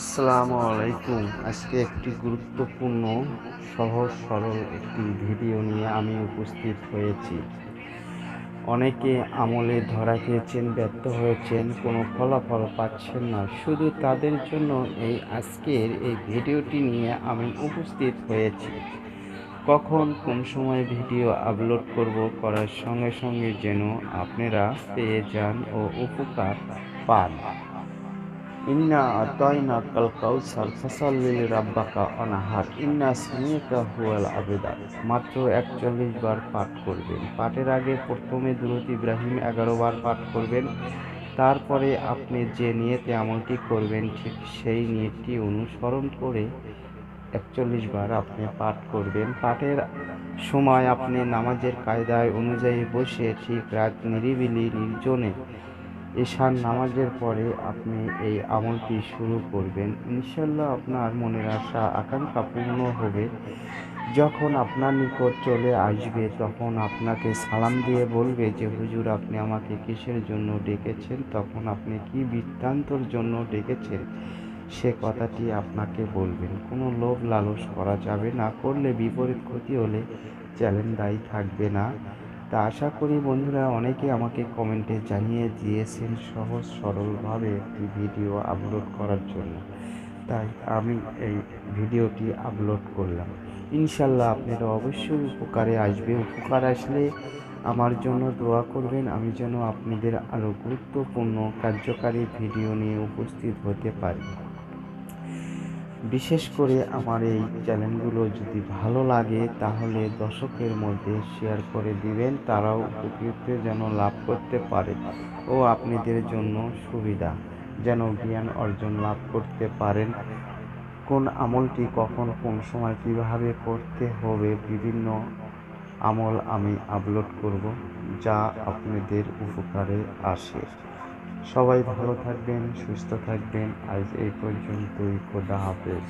আসসালামু আলাইকুম। আজকে একটি গুরুত্বপূর্ণ, সহজ, সরল একটি ভিডিও নিয়ে আমি উপস্থিত হয়েছি। অনেকে আমলে ধরা খেয়েছেন, ব্যর্থ হয়েছেন, কোনো ফলাফল পাচ্ছেন না। শুধু তাদের জন্য এই আজকের এই ভিডিওটি নিয়ে আমি উপস্থিত হয়েছি। কখন, কোন সময় ভিডিও আপলোড করব করার সঙ্গে সঙ্গে যেন আপনারা পেয়ে যান ও উপকার পান। ইন্না আতাইনা কাল কাউসার, ফাসাল্লিল রাব্বাকা অনাহার। ইন্না সামিয়াকা হুয়াল মাত্র একচল্লিশ বার পাঠ করবেন। পাঠের আগে প্রথমে দুরুদ ইব্রাহিম এগারো বার পাঠ করবেন। তারপরে আপনি যে নিয়েতে আমলটি করবেন, ঠিক সেই নিয়তটি অনুসরণ করে একচল্লিশ বার আপনি পাঠ করবেন। পাঠের সময় আপনি নামাজের কায়দায় অনুযায়ী বসে ঠিক রাত নিরিবিলি নির্জনে ঈশান নামাজের পরে আপনি এই আমলটি শুরু করবেন। ইনশাল্লাহ আপনার মনের আশা আকাঙ্ক্ষা পূর্ণ হবে। যখন আপনার নিকট চলে আসবে তখন আপনাকে সালাম দিয়ে বলবে যে হুজুর আপনি আমাকে কিসের জন্য ডেকেছেন? তখন আপনি কি বৃত্তান্তর জন্য ডেকেছেন? সে কথাটি আপনাকে বলবেন। কোনো লোভ লালস করা যাবে না। করলে বিপরীত ক্ষতি হলে চ্যালেঞ্জ দায়ী থাকবে না। তা আশা করি বন্ধুরা অনেকে আমাকে কমেন্টে জানিয়ে দিয়েছেন সহজ সরলভাবে একটি ভিডিও আপলোড করার জন্য। তাই আমি এই ভিডিওটি আপলোড করলাম। ইনশাল্লাহ আপনারা অবশ্যই উপকারে আসবে। উপকার আসলে আমার জন্য দোয়া করবেন। আমি যেন আপনাদের আরও গুরুত্বপূর্ণ, কার্যকারী ভিডিও নিয়ে উপস্থিত হতে পারি। বিশেষ করে আমার এই চ্যানেলগুলো যদি ভালো লাগে, তাহলে দর্শকের মধ্যে শেয়ার করে দিবেন, তারাও উপকৃত যেন লাভ করতে পারে ও আপনাদের জন্য সুবিধা। যেন জ্ঞান অর্জন লাভ করতে পারেন। কোন আমলটি কখন, কোন সময় কীভাবে করতে হবে, বিভিন্ন আমল আমি আপলোড করব, যা আপনাদের উপকারে আসে। সবাই ভালো থাকবেন সুস্থ থাকবেন। আজ এই পর্যন্তই খোদা হাফেজ।